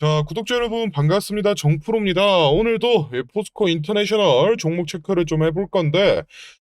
자, 구독자 여러분 반갑습니다. 정프로입니다. 오늘도 이 포스코 인터내셔널 종목 체크를 좀 해볼 건데,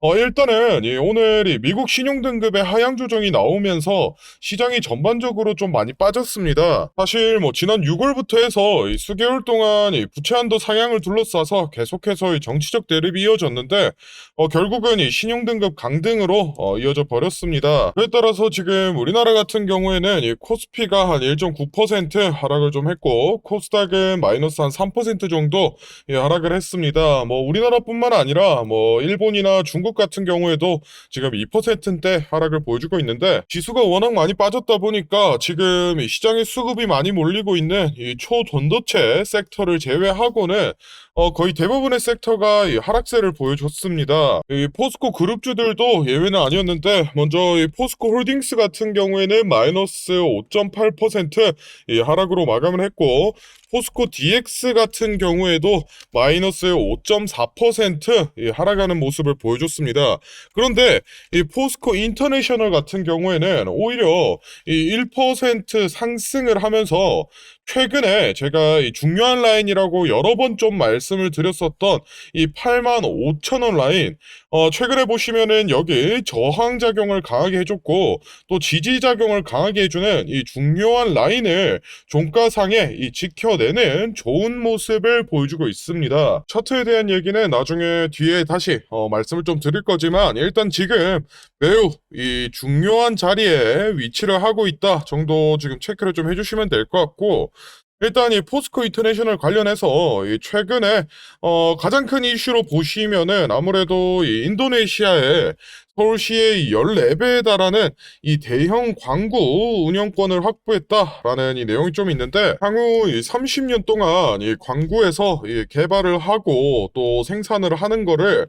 어, 일단은 이 오늘 이 미국 신용등급의 하향 조정이 나오면서 시장이 전반적으로 좀 많이 빠졌습니다. 사실 뭐 지난 6월부터 해서 이 수개월 동안 이 부채 한도 상향을 둘러싸서 계속해서 이 정치적 대립이 이어졌는데, 어, 결국은 이 신용등급 강등으로 어, 이어져 버렸습니다. 그에 따라서 지금 우리나라 같은 경우에는 이 코스피가 한 1.9% 하락을 좀 했고, 코스닥은 마이너스 한 3% 정도 예, 하락을 했습니다. 뭐 우리나라뿐만 아니라 뭐 일본이나 중국 같은 경우에도 지금 2%대 하락을 보여주고 있는데 지수가 워낙 많이 빠졌다 보니까 지금 이 시장에 수급이 많이 몰리고 있는 이 초돈도체 섹터를 제외하고는 어, 거의 대부분의 섹터가 이 하락세를 보여줬습니다. 이 포스코 그룹주들도 예외는 아니었는데 먼저 이 포스코 홀딩스 같은 경우에는 마이너스 5.8%이 하락으로 마감을 했고 포스코 DX 같은 경우에도 마이너스 5.4%이 하락하는 모습을 보여줬습니다. 그런데 이 포스코 인터내셔널 같은 경우에는 오히려 이1% 상승을 하면서 최근에 제가 이 중요한 라인이라고 여러 번 좀 말씀을 드렸었던 이 8만 5천 원 라인, 어, 최근에 보시면은 여기 저항 작용을 강하게 해줬고 또 지지 작용을 강하게 해주는 이 중요한 라인을 종가상에 이 지켜내는 좋은 모습을 보여주고 있습니다. 차트에 대한 얘기는 나중에 뒤에 다시 어, 말씀을 좀 드릴 거지만 일단 지금 매우 이 중요한 자리에 위치를 하고 있다 정도 지금 체크를 좀 해주시면 될 것 같고 일단 이 포스코 인터내셔널 관련해서 이 최근에 어 가장 큰 이슈로 보시면은 아무래도 이 인도네시아의 서울시의 14배에 달하는 이 대형 광구 운영권을 확보했다라는 이 내용이 좀 있는데 향후 이 30년 동안 이 광구에서 이 개발을 하고 또 생산을 하는 거를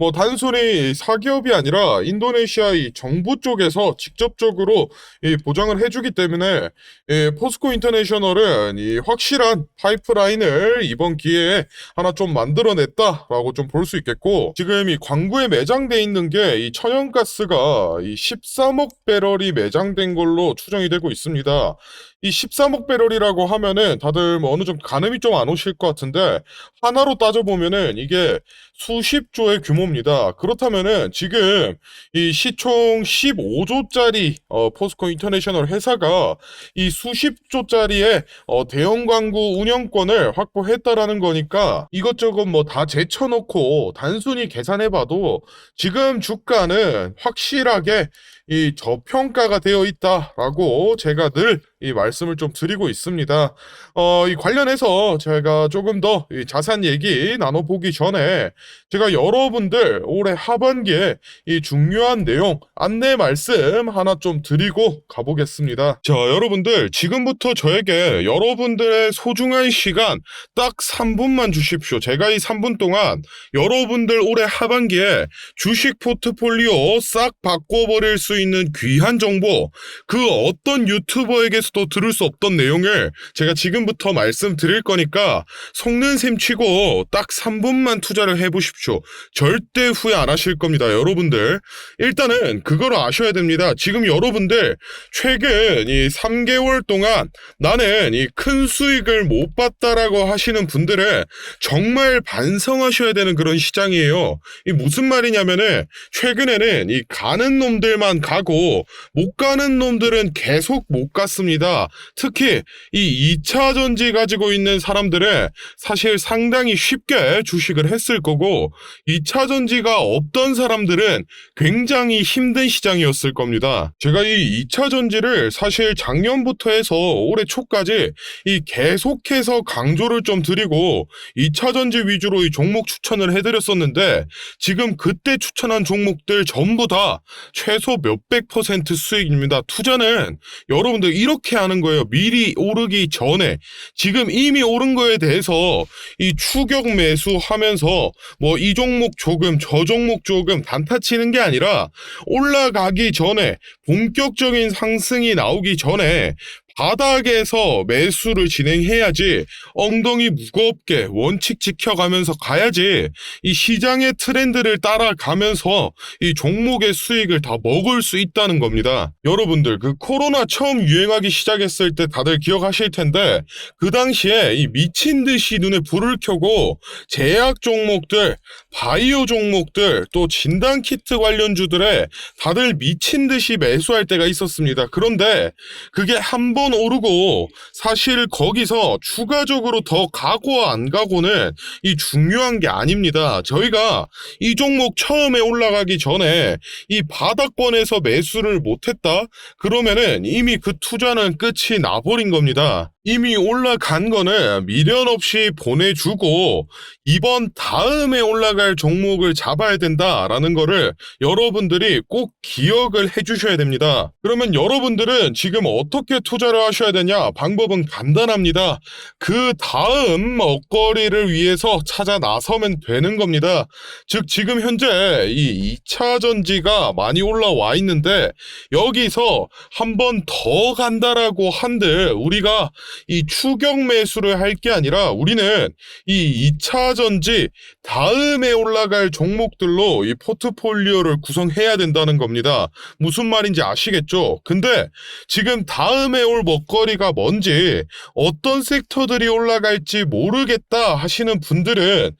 뭐 단순히 사기업이 아니라 인도네시아 이 정부 쪽에서 직접적으로 이 보장을 해주기 때문에 이 포스코 인터내셔널은 이 확실한 파이프라인을 이번 기회에 하나 좀 만들어냈다라고 좀 볼 수 있겠고 지금 이 광구에 매장돼 있는 게 이 천연가스가 이 13억 배럴이 매장된 걸로 추정이 되고 있습니다. 이 13억 배럴이라고 하면은 다들 뭐 어느 정도 가늠이 좀 안 오실 것 같은데 하나로 따져보면은 이게 수십 조의 규모입니다. 그렇다면은 지금 이 시총 15조짜리 어, 포스코 인터내셔널 회사가 이 수십 조짜리의 어, 대형 광구 운영권을 확보했다라는 거니까 이것저것 뭐 다 제쳐놓고 단순히 계산해봐도 지금 주가는 확실하게 이 저평가가 되어 있다라고 제가 늘 이 말씀을 좀 드리고 있습니다. 어, 이 관련해서 제가 조금 더이 자세한 얘기 나눠보기 전에 제가 여러분들 올해 하반기에 이 중요한 내용 안내 말씀 하나 좀 드리고 가보겠습니다. 자, 여러분들 지금부터 저에게 여러분들의 소중한 시간 딱 3분만 주십시오. 제가 이 3분 동안 여러분들 올해 하반기에 주식 포트폴리오 싹 바꿔버릴 수 있는 귀한 정보, 그 어떤 유튜버에게서도 들을 수 없던 내용을 제가 지금부터 말씀드릴 거니까 속는 셈 치고 딱 3분만 투자를 해보십시오. 절대 후회 안 하실 겁니다, 여러분들. 일단은 그걸 아셔야 됩니다. 지금 여러분들 최근 이 3개월 동안 나는 이 큰 수익을 못 봤다라고 하시는 분들은 정말 반성하셔야 되는 그런 시장이에요. 이 무슨 말이냐면은 최근에는 이 가는 놈들만 가고 못 가는 놈들은 계속 못 갔습니다. 특히 이 2차 전지 가지고 있는 사람들은 사실 상당히 쉽게 주식을 했을 거고 2차 전지가 없던 사람들은 굉장히 힘든 시장이었을 겁니다. 제가 이 2차 전지를 사실 작년부터 해서 올해 초까지 이 계속해서 강조를 좀 드리고 2차 전지 위주로 이 종목 추천을 해드렸었는데 지금 그때 추천한 종목들 전부 다 최소 몇백 퍼센트 수익입니다. 투자는 여러분들 이렇게 하는 거예요. 미리 오르기 전에 지금 이미 오른 거에 대해서 이 추격 매수 하면서 뭐 이 종목 조금 저 종목 조금 단타 치는 게 아니라 올라가기 전에 본격적인 상승이 나오기 전에 바닥에서 매수를 진행해야지 엉덩이 무겁게 원칙 지켜가면서 가야지 이 시장의 트렌드를 따라가면서 이 종목의 수익을 다 먹을 수 있다는 겁니다. 여러분들 그 코로나 처음 유행하기 시작했을 때 다들 기억하실 텐데 그 당시에 이 미친 듯이 눈에 불을 켜고 제약 종목들, 바이오 종목들, 또 진단 키트 관련주들에 다들 미친 듯이 매수할 때가 있었습니다. 그런데 그게 한번 오르고 사실 거기서 추가적으로 더 가고 안 가고는 이 중요한 게 아닙니다. 저희가 이 종목 처음에 올라가기 전에 이 바닥권에서 매수를 못했다? 그러면은 이미 그 투자는 끝이 나버린 겁니다. 이미 올라간 거는 미련 없이 보내주고 이번 다음에 올라갈 종목을 잡아야 된다라는 거를 여러분들이 꼭 기억을 해주셔야 됩니다. 그러면 여러분들은 지금 어떻게 투자를 하셔야 되냐? 방법은 간단합니다. 그 다음 먹거리를 위해서 찾아 나서면 되는 겁니다. 즉 지금 현재 이 2차 전지가 많이 올라와 있는데 여기서 한 번 더 간다라고 한들 우리가 이 추격 매수를 할 게 아니라 우리는 이 2차 전지 다음에 올라갈 종목들로 이 포트폴리오를 구성해야 된다는 겁니다. 무슨 말인지 아시겠죠? 근데 지금 다음에 올 먹거리가 뭔지 어떤 섹터들이 올라갈지 모르겠다 하시는 분들은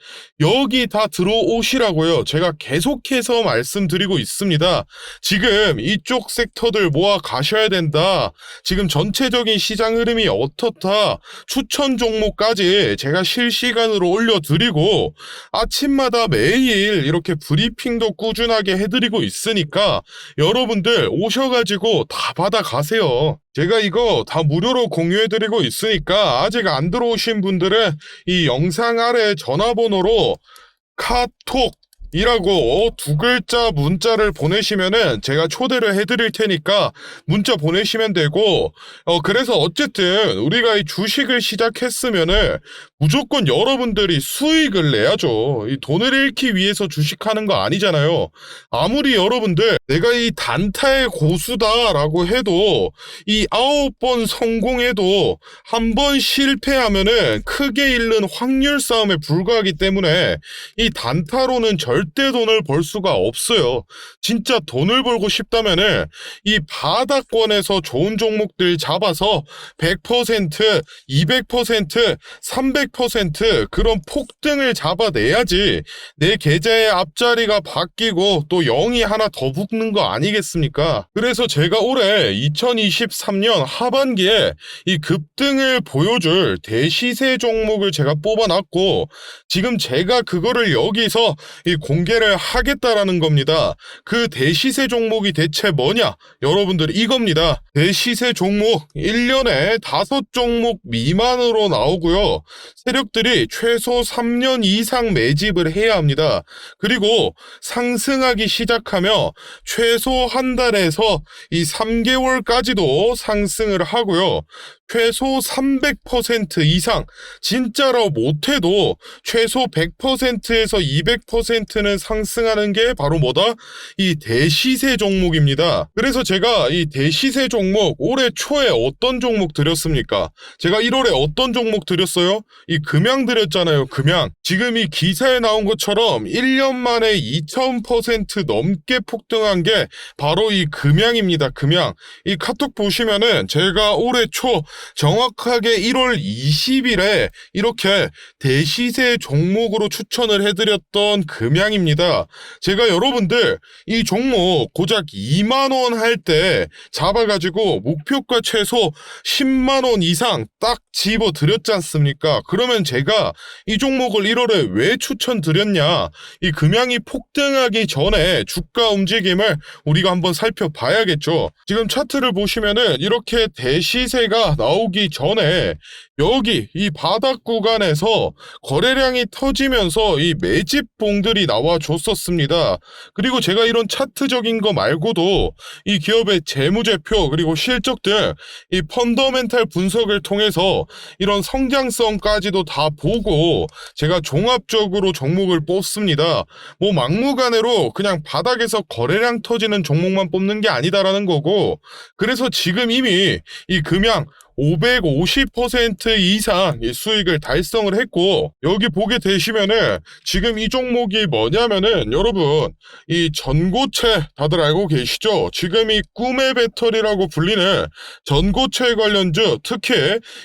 여기 다 들어오시라고요. 제가 계속해서 말씀드리고 있습니다. 지금 이쪽 섹터들 모아 가셔야 된다. 지금 전체적인 시장 흐름이 어떻다. 추천 종목까지 제가 실시간으로 올려드리고 아침마다 매일 이렇게 브리핑도 꾸준하게 해드리고 있으니까 여러분들 오셔가지고 다 받아가세요. 제가 이거 다 무료로 공유해드리고 있으니까 아직 안 들어오신 분들은 이 영상 아래 전화번호로 카톡 이라고 두 글자 문자를 보내시면은 제가 초대를 해드릴 테니까 문자 보내시면 되고 어 그래서 어쨌든 우리가 이 주식을 시작했으면은 무조건 여러분들이 수익을 내야죠. 이 돈을 잃기 위해서 주식하는 거 아니잖아요. 아무리 여러분들 내가 이 단타의 고수다라고 해도 이 아홉 번 성공해도 한 번 실패하면은 크게 잃는 확률 싸움에 불과하기 때문에 이 단타로는 절대 돈을 벌 수가 없어요. 진짜 돈을 벌고 싶다면은 이 바닥권에서 좋은 종목들 잡아서 100%, 200%, 300% 그런 폭등을 잡아내야지 내 계좌의 앞자리가 바뀌고 또 0이 하나 더 붙는 거 아니겠습니까? 그래서 제가 올해 2023년 하반기에 이 급등을 보여줄 대시세 종목을 제가 뽑아놨고 지금 제가 그거를 여기서 이 공개를 하겠다라는 겁니다. 그 대시세 종목이 대체 뭐냐? 여러분들 이겁니다. 대시세 종목 1년에 5종목 미만으로 나오고요. 세력들이 최소 3년 이상 매집을 해야 합니다. 그리고 상승하기 시작하며 최소 한 달에서 이 3개월까지도 상승을 하고요. 최소 300% 이상, 진짜로 못해도 최소 100%에서 200%는 상승하는 게 바로 뭐다? 이 대시세 종목입니다. 그래서 제가 이 대시세 종목 올해 초에 어떤 종목 드렸습니까? 제가 1월에 어떤 종목 드렸어요? 이 금양 드렸잖아요, 금양. 지금 이 기사에 나온 것처럼 1년 만에 2000% 넘게 폭등한 게 바로 이 금양입니다, 금양. 이 카톡 보시면은 제가 올해 초 정확하게 1월 20일에 이렇게 대시세 종목으로 추천을 해드렸던 금양 입니다. 제가 여러분들 이 종목 고작 2만원 할 때 잡아가지고 목표가 최소 10만원 이상 딱 집어 드렸지 않습니까? 그러면 제가 이 종목을 1월에 왜 추천드렸냐? 이 금양이 폭등하기 전에 주가 움직임을 우리가 한번 살펴봐야겠죠. 지금 차트를 보시면은 이렇게 대시세가 나오기 전에 여기 이 바닥 구간에서 거래량이 터지면서 이 매집봉들이 나와 줬었습니다. 그리고 제가 이런 차트적인 거 말고도 이 기업의 재무제표 그리고 실적 등이 펀더멘탈 분석을 통해서 이런 성장성까지도 다 보고 제가 종합적으로 종목을 뽑습니다. 뭐 막무가내로 그냥 바닥에서 거래량 터지는 종목만 뽑는 게 아니다라는 거고 그래서 지금 이미 이 금양 550% 이상 이 수익을 달성을 했고 여기 보게 되시면은 지금 이 종목이 뭐냐면은 여러분 이 전고체 다들 알고 계시죠? 지금 이 꿈의 배터리라고 불리는 전고체 관련주 특히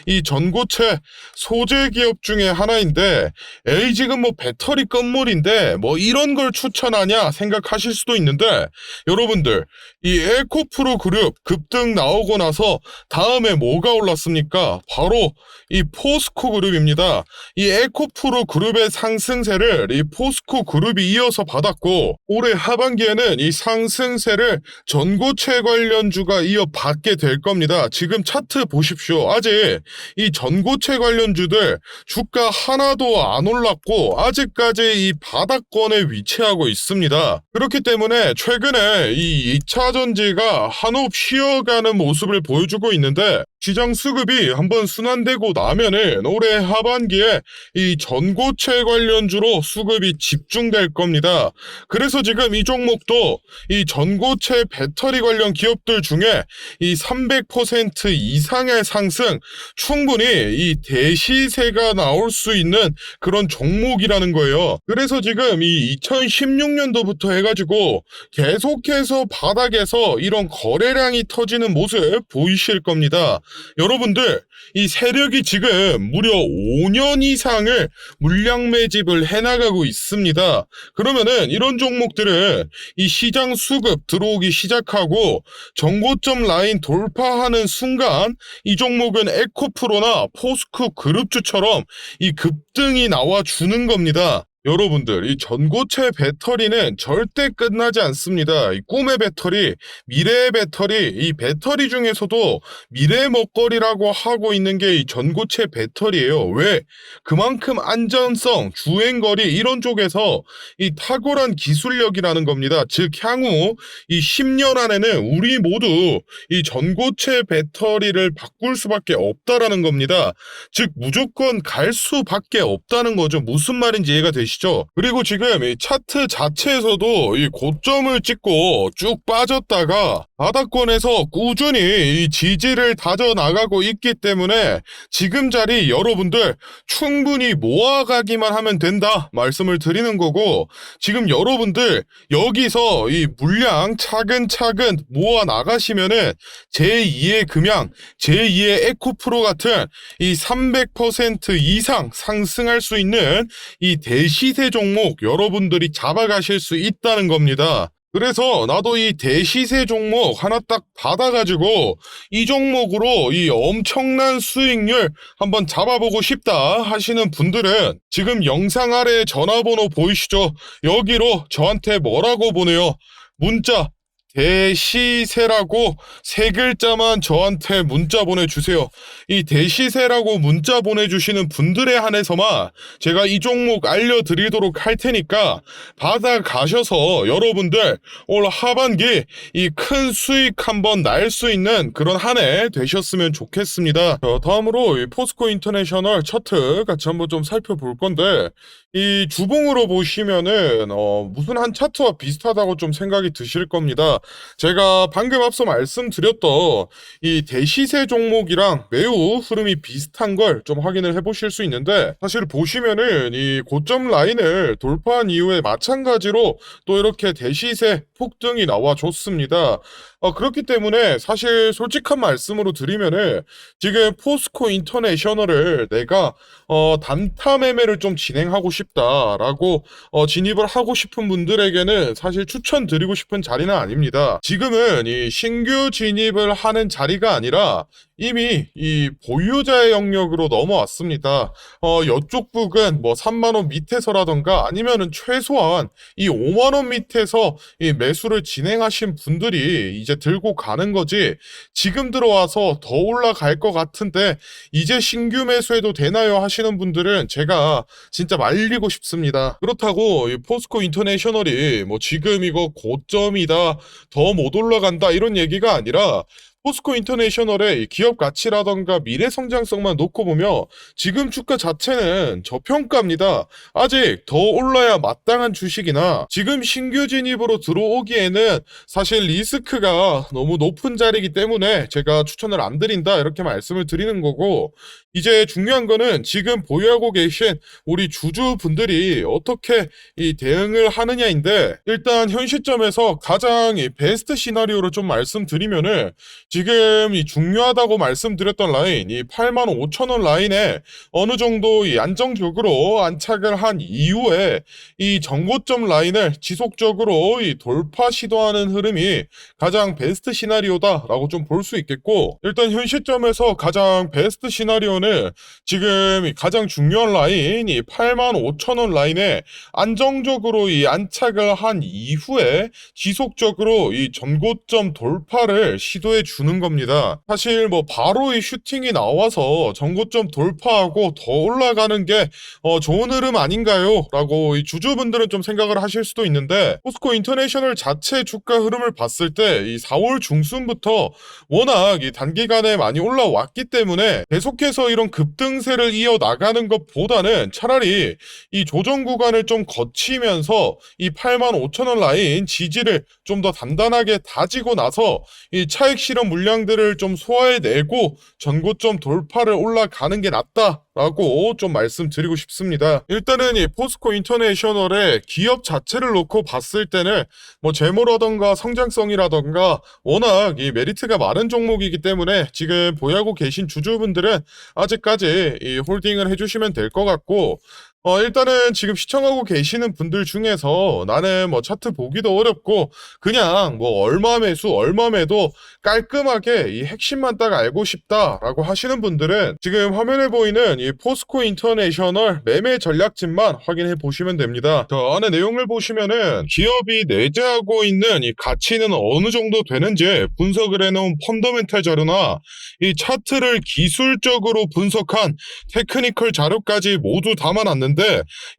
이 전고체 소재 기업 중에 하나인데 에이 지금 뭐 배터리 건물인데 뭐 이런 걸 추천하냐 생각하실 수도 있는데 여러분들 이 에코프로 그룹 급등 나오고 나서 다음에 뭐가 올 랐습니까? 바로 이 포스코 그룹입니다. 이 에코프로 그룹의 상승세를 이 포스코 그룹이 이어서 받았고 올해 하반기에는 이 상승세를 전고체 관련주가 이어받게 될 겁니다. 지금 차트 보십시오. 아직 이 전고체 관련주들 주가 하나도 안 올랐고 아직까지 이 바닥권에 위치하고 있습니다. 그렇기 때문에 최근에 이 2차 전지가 한호흡 쉬어가는 모습을 보여주고 있는데 시장 수급이 한번 순환되고 나면은 올해 하반기에 이 전고체 관련주로 수급이 집중될 겁니다. 그래서 지금 이 종목도 이 전고체 배터리 관련 기업들 중에 이 300% 이상의 상승 충분히 이 대시세가 나올 수 있는 그런 종목이라는 거예요. 그래서 지금 이 2016년도부터 해가지고 계속해서 바닥에서 이런 거래량이 터지는 모습 보이실 겁니다. 여러분들 이 세력이 지금 무려 5년 이상을 물량 매집을 해나가고 있습니다. 그러면은 이런 종목들은 이 시장 수급 들어오기 시작하고 정고점 라인 돌파하는 순간 이 종목은 에코프로나 포스코 그룹주처럼 이 급등이 나와 주는 겁니다. 여러분들, 이 전고체 배터리는 절대 끝나지 않습니다. 이 꿈의 배터리, 미래의 배터리, 이 배터리 중에서도 미래 먹거리라고 하고 있는 게 이 전고체 배터리예요. 왜? 그만큼 안전성, 주행거리 이런 쪽에서 이 탁월한 기술력이라는 겁니다. 즉 향후 이 10년 안에는 우리 모두 이 전고체 배터리를 바꿀 수밖에 없다라는 겁니다. 즉 무조건 갈 수밖에 없다는 거죠. 무슨 말인지 이해가 되시죠? 그리고 지금 이 차트 자체에서도 이 고점을 찍고 쭉 빠졌다가 바닥권에서 꾸준히 이 지지를 다져 나가고 있기 때문에 지금 자리 여러분들 충분히 모아가기만 하면 된다 말씀을 드리는 거고 지금 여러분들 여기서 이 물량 차근차근 모아 나가시면은 제2의 금양, 제2의 에코프로 같은 이 300% 이상 상승할 수 있는 이 대시세 종목 여러분들이 잡아가실 수 있다는 겁니다. 그래서 나도 이 대시세 종목 하나 딱 받아가지고 이 종목으로 이 엄청난 수익률 한번 잡아보고 싶다 하시는 분들은 지금 영상 아래 전화번호 보이시죠? 여기로 저한테 뭐라고 보내요? 문자 대시세라고 세 글자만 저한테 문자 보내주세요. 이 대시세라고 문자 보내주시는 분들에 한해서만 제가 이 종목 알려드리도록 할 테니까 받아가셔서 여러분들 올 하반기 이 큰 수익 한번 날 수 있는 그런 한 해 되셨으면 좋겠습니다. 자, 다음으로 이 포스코 인터내셔널 차트 같이 한번 좀 살펴볼 건데 이 주봉으로 보시면은 어, 무슨 한 차트와 비슷하다고 좀 생각이 드실 겁니다. 제가 방금 앞서 말씀드렸던 이 대시세 종목이랑 매우 흐름이 비슷한 걸 좀 확인을 해보실 수 있는데 사실 보시면은 이 고점 라인을 돌파한 이후에 마찬가지로 또 이렇게 대시세 폭등이 나와 줬습니다. 어, 그렇기 때문에 사실 솔직한 말씀으로 드리면은 지금 포스코 인터내셔널을 내가 어, 단타 매매를 좀 진행하고 싶다라고 어, 진입을 하고 싶은 분들에게는 사실 추천드리고 싶은 자리는 아닙니다. 지금은 이 신규 진입을 하는 자리가 아니라 이미 이 보유자의 영역으로 넘어왔습니다. 어, 이쪽 북은 뭐 3만원 밑에서라던가 아니면은 최소한 이 5만원 밑에서 이 매 수를 진행하신 분들이 이제 들고 가는 거지 지금 들어와서 더 올라갈 것 같은데 이제 신규 매수해도 되나요 하시는 분들은 제가 진짜 말리고 싶습니다. 그렇다고 이 포스코 인터내셔널이 뭐 지금 이거 고점이다 더 못 올라간다 이런 얘기가 아니라 포스코 인터내셔널의 이 기업 가치라던가 미래 성장성만 놓고 보면 지금 주가 자체는 저평가입니다. 아직 더 올라야 마땅한 주식이나 지금 신규 진입으로 들어오기에는 사실 리스크가 너무 높은 자리이기 때문에 제가 추천을 안 드린다 이렇게 말씀을 드리는 거고 이제 중요한 거는 지금 보유하고 계신 우리 주주분들이 어떻게 이 대응을 하느냐인데 일단 현 시점에서 가장 이 베스트 시나리오를 좀 말씀드리면은 지금 이 중요하다고 말씀드렸던 라인 이 8만 5천 원 라인에 어느 정도 이 안정적으로 안착을 한 이후에 이 정고점 라인을 지속적으로 이 돌파 시도하는 흐름이 가장 베스트 시나리오다라고 좀 볼 수 있겠고 일단 현 시점에서 가장 베스트 시나리오는 지금 이 가장 중요한 라인 이 8만 5천 원 라인에 안정적으로 이 안착을 한 이후에 지속적으로 이 전고점 돌파를 시도해 주는 겁니다. 사실 뭐 바로 이 슈팅이 나와서 전고점 돌파하고 더 올라가는 게 어, 좋은 흐름 아닌가요? 라고 이 주주분들은 좀 생각을 하실 수도 있는데 포스코 인터내셔널 자체 주가 흐름을 봤을 때 이 4월 중순부터 워낙 이 단기간에 많이 올라왔기 때문에 계속해서 이런 급등세를 이어 나가는 것보다는 차라리 이 조정 구간을 좀 거치면서 이 8만 5천 원 라인 지지를 좀 더 단단하게 다지고 나서 이 차익 실현 물량들을 좀 소화해내고 전고점 돌파를 올라가는 게 낫다라고 좀 말씀드리고 싶습니다. 일단은 이 포스코 인터내셔널의 기업 자체를 놓고 봤을 때는 뭐 재무라던가 성장성이라던가 워낙 이 메리트가 많은 종목이기 때문에 지금 보유하고 계신 주주분들은 아직까지 이 홀딩을 해주시면 될 것 같고 어, 일단은 지금 시청하고 계시는 분들 중에서 나는 뭐 차트 보기도 어렵고 그냥 뭐 얼마 매수 얼마 매도 깔끔하게 이 핵심만 딱 알고 싶다라고 하시는 분들은 지금 화면에 보이는 이 포스코 인터내셔널 매매 전략집만 확인해 보시면 됩니다. 저 안에 내용을 보시면은 기업이 내재하고 있는 이 가치는 어느 정도 되는지 분석을 해놓은 펀더멘탈 자료나 이 차트를 기술적으로 분석한 테크니컬 자료까지 모두 담아놨는데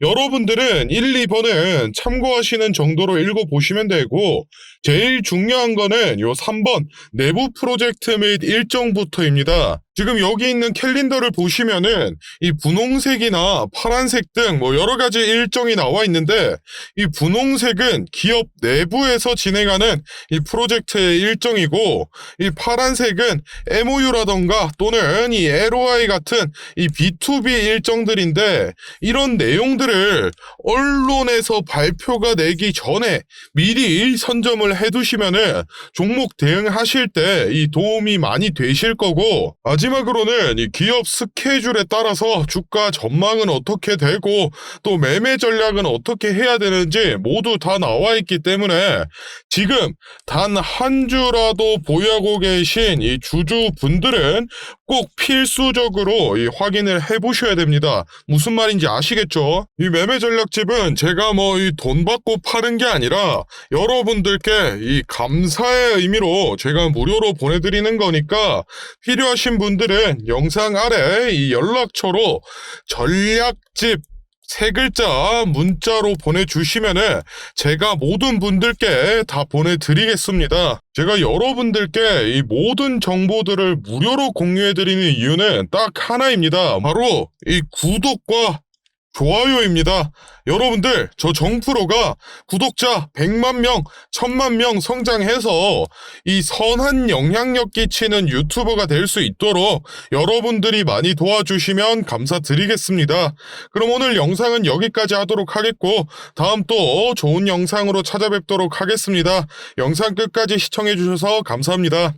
여러분들은 1, 2번은 참고하시는 정도로 읽어보시면 되고 제일 중요한 거는 요 3번 내부 프로젝트 및 일정부터입니다. 지금 여기 있는 캘린더를 보시면은 이 분홍색이나 파란색 등 뭐 여러 가지 일정이 나와 있는데 이 분홍색은 기업 내부에서 진행하는 이 프로젝트의 일정이고 이 파란색은 MOU라던가 또는 이 LOI 같은 이 B2B 일정들인데 이런 내용들을 언론에서 발표가 내기 전에 미리 선점을 해두시면은 종목 대응하실 때 이 도움이 많이 되실 거고 마지막으로는 이 기업 스케줄에 따라서 주가 전망은 어떻게 되고 또 매매 전략은 어떻게 해야 되는지 모두 다 나와 있기 때문에 지금 단 한 주라도 보유하고 계신 이 주주분들은 꼭 필수적으로 이 확인을 해 보셔야 됩니다. 무슨 말인지 아시겠죠? 이 매매 전략집은 제가 뭐 이 돈 받고 파는 게 아니라 여러분들께 이 감사의 의미로 제가 무료로 보내드리는 거니까 필요하신 분들은 영상 아래 이 연락처로 전략집 세 글자 문자로 보내주시면은 제가 모든 분들께 다 보내드리겠습니다. 제가 여러분들께 이 모든 정보들을 무료로 공유해드리는 이유는 딱 하나입니다. 바로 이 구독과 좋아요입니다. 여러분들, 저 정프로가 구독자 100만 명, 1000만 명 성장해서 이 선한 영향력 끼치는 유튜버가 될 수 있도록 여러분들이 많이 도와주시면 감사드리겠습니다. 그럼 오늘 영상은 여기까지 하도록 하겠고, 다음 또 좋은 영상으로 찾아뵙도록 하겠습니다. 영상 끝까지 시청해주셔서 감사합니다.